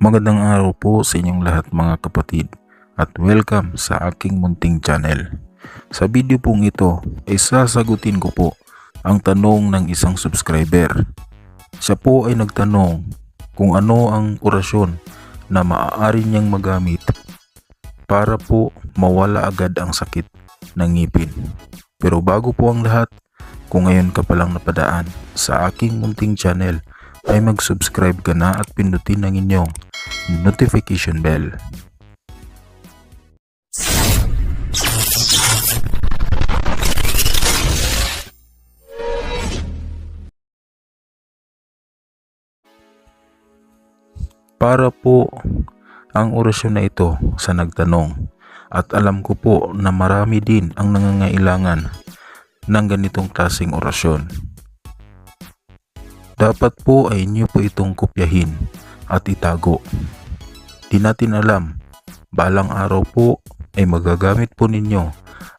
Magandang araw po sa inyong lahat mga kapatid at welcome sa aking munting channel. Sa video pong ito ay sasagutin ko po ang tanong ng isang subscriber. Siya po ay nagtanong kung ano ang orasyon na maaari niyang magamit para po mawala agad ang sakit ng ngipin. Pero bago po ang lahat, kung ngayon ka palang napadaan sa aking munting channel, ay mag-subscribe ka na at pindutin ang inyong notification bell. Para po ang orasyon na ito sa nagtanong at alam ko po na marami din ang nangangailangan ng ganitong klaseng orasyon. Dapat po ay inyo po itong kopyahin at itago. Di natin alam, balang araw po ay magagamit po ninyo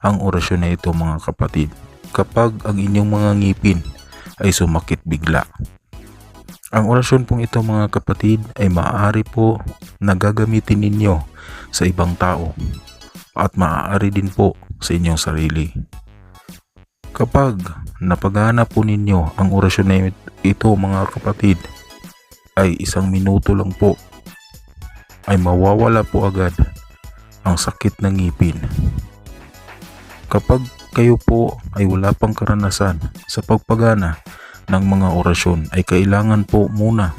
ang orasyon na ito mga kapatid kapag ang inyong mga ngipin ay sumakit bigla. Ang orasyon pong ito mga kapatid ay maaari po na gagamitin ninyo sa ibang tao at maaari din po sa inyong sarili. Kapag napagana po ninyo ang orasyon na ito mga kapatid ay isang minuto lang po ay mawawala po agad ang sakit ng ngipin. Kapag kayo po ay wala pang karanasan sa pagpagana ng mga orasyon ay kailangan po muna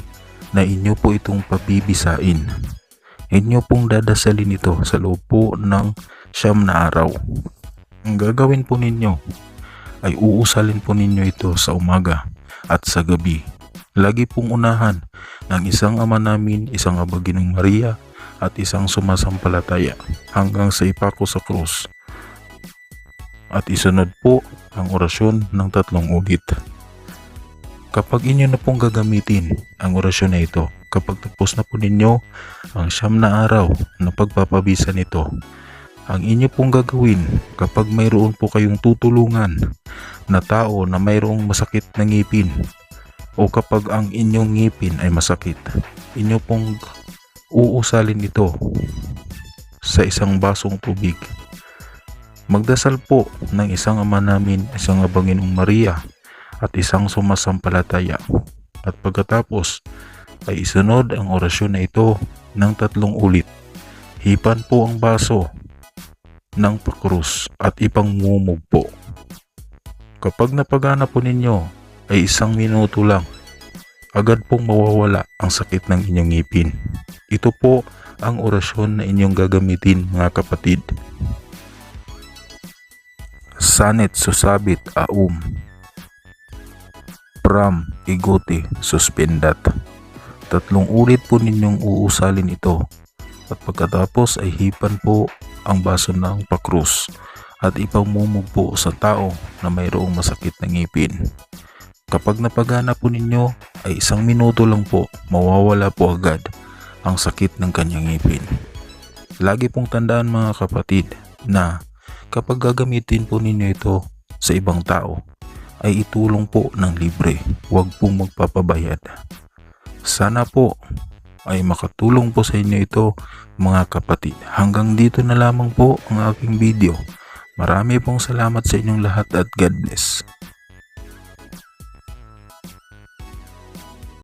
na inyo po itong pabibisain. Inyo pong dadasalin ito sa loob po ng siyam na araw. Ang gagawin po ninyo ay uusalin po ninyo ito sa umaga at sa gabi. Lagi pong unahan ng isang ama namin, isang abaginong Maria at isang sumasampalataya hanggang sa ipako sa krus. At isunod po ang orasyon ng tatlong ulit. Kapag inyo na pong gagamitin ang orasyon na ito, kapag tapos na po ninyo ang siyam na araw na pagpapabisa nito, ang inyo pong gagawin kapag mayroon po kayong tutulungan na tao na mayroong masakit na ngipin o kapag ang inyong ngipin ay masakit, inyo pong uusalin ito sa isang basong tubig. Magdasal po ng isang ama namin, isang abanginong Maria at isang sumasampalataya. At pagkatapos ay isunod ang orasyon na ito ng tatlong ulit. Hipan po ang baso ng pakrus at ipangmumog po. Kapag napagana po ninyo ay isang minuto lang, agad pong mawawala ang sakit ng inyong ngipin. Ito po ang orasyon na inyong gagamitin mga kapatid. Sanet susabit aum Pram igote suspendat. Tatlong ulit po ninyong uusalin ito at pagkatapos ay hipan po ang baso ng pakrus at ipamumog sa tao na mayroong masakit na ngipin. Kapag napagana po ninyo ay isang minuto lang po mawawala po agad ang sakit ng kanyang ngipin. Lagi pong tandaan mga kapatid na kapag gagamitin po ninyo ito sa ibang tao ay itulong po ng libre, huwag pong magpapabayad. Sana po ay makatulong po sa inyo ito mga kapatid. Hanggang dito na lamang po ang aking video. Marami pong salamat sa inyong lahat at God bless.